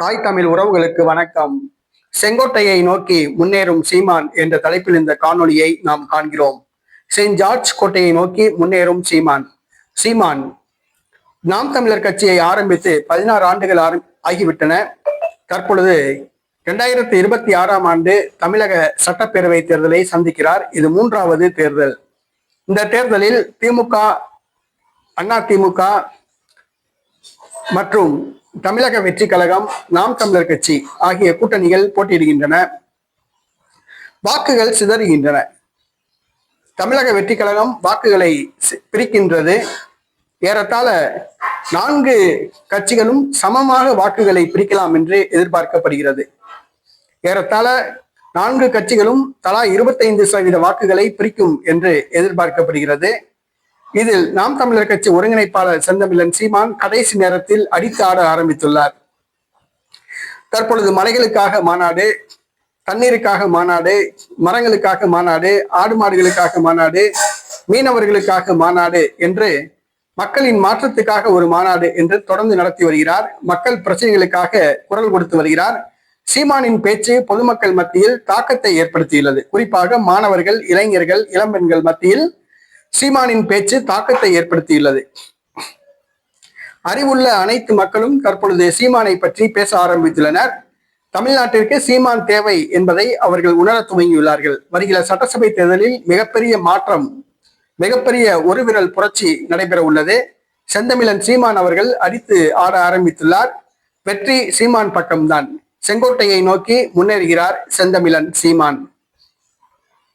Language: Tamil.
தாய் தமிழ் உறவுகளுக்கு வணக்கம். செங்கோட்டையை நோக்கி முன்னேறும் சீமான் என்ற தலைப்பில் இந்த காணொளியை நாம் காண்கிறோம். செயின்ட் ஜார்ஜ் கோட்டையை நோக்கி முன்னேறும் சீமான். சீமான் நாம் தமிழர் கட்சியை ஆரம்பித்து பதினாறு ஆண்டுகள் ஆரம் ஆகிவிட்டன. தற்பொழுது இரண்டாயிரத்தி இருபத்தி ஆறாம் ஆண்டு தமிழக சட்டப்பேரவை தேர்தலை சந்திக்கிறார். இது மூன்றாவது தேர்தல். இந்த தேர்தலில் திமுக அண்ணா திமுக மற்றும் தமிழக வெற்றி கழகம் நாம் தமிழர் கட்சி ஆகிய கூட்டணிகள் போட்டியிடுகின்றன. வாக்குகள் சிதறுகின்றன. தமிழக வெற்றி கழகம் வாக்குகளை சி- பிரிக்கின்றது. ஏறத்தாழ நான்கு கட்சிகளும் சமமாக வாக்குகளை பிரிக்கலாம் என்று எதிர்பார்க்கப்படுகிறது. ஏறத்தாழ நான்கு கட்சிகளும் தலா இருபத்தைந்து சதவீத வாக்குகளை பிரிக்கும் என்று எதிர்பார்க்கப்படுகிறது. இதில் நாம் தமிழர் கட்சி ஒருங்கிணைப்பாளர் செந்தமிழன் சீமான் கடைசி நேரத்தில் அடித்து ஆட ஆரம்பித்துள்ளார். தற்பொழுது மலைகளுக்காக மாநாடு தண்ணீருக்காக மாநாடு மரங்களுக்காக மாநாடு ஆடு மாடுகளுக்காக மாநாடு மீனவர்களுக்காக மாநாடு என்று மக்களின் மாற்றத்துக்காக ஒரு மாநாடு என்று தொடர்ந்து நடத்தி வருகிறார். மக்கள் பிரச்சனைகளுக்காக குரல் கொடுத்து வருகிறார். சீமானின் பேச்சு பொதுமக்கள் மத்தியில் தாக்கத்தை ஏற்படுத்தியுள்ளது. குறிப்பாக மாணவர்கள் இளைஞர்கள் இளம்பெண்கள் மத்தியில் சீமானின் பேச்சு தாக்கத்தை ஏற்படுத்தியுள்ளது. அறிவுள்ள அனைத்து மக்களும் தற்பொழுது சீமானை பற்றி பேச ஆரம்பித்துள்ளனர். தமிழ்நாட்டிற்கு சீமான் தேவை என்பதை அவர்கள் உணர துவங்கியுள்ளார்கள். வருகிற சட்டசபை தேர்தலில் மிகப்பெரிய மாற்றம் மிகப்பெரிய ஒரு விரல் புரட்சி நடைபெற உள்ளது. செந்தமிழன் சீமான் அவர்கள் அடித்து ஆட ஆரம்பித்துள்ளார். வெற்றி சீமான் பக்கம்தான். செங்கோட்டையை நோக்கி முன்னேறுகிறார் செந்தமிழன் சீமான்.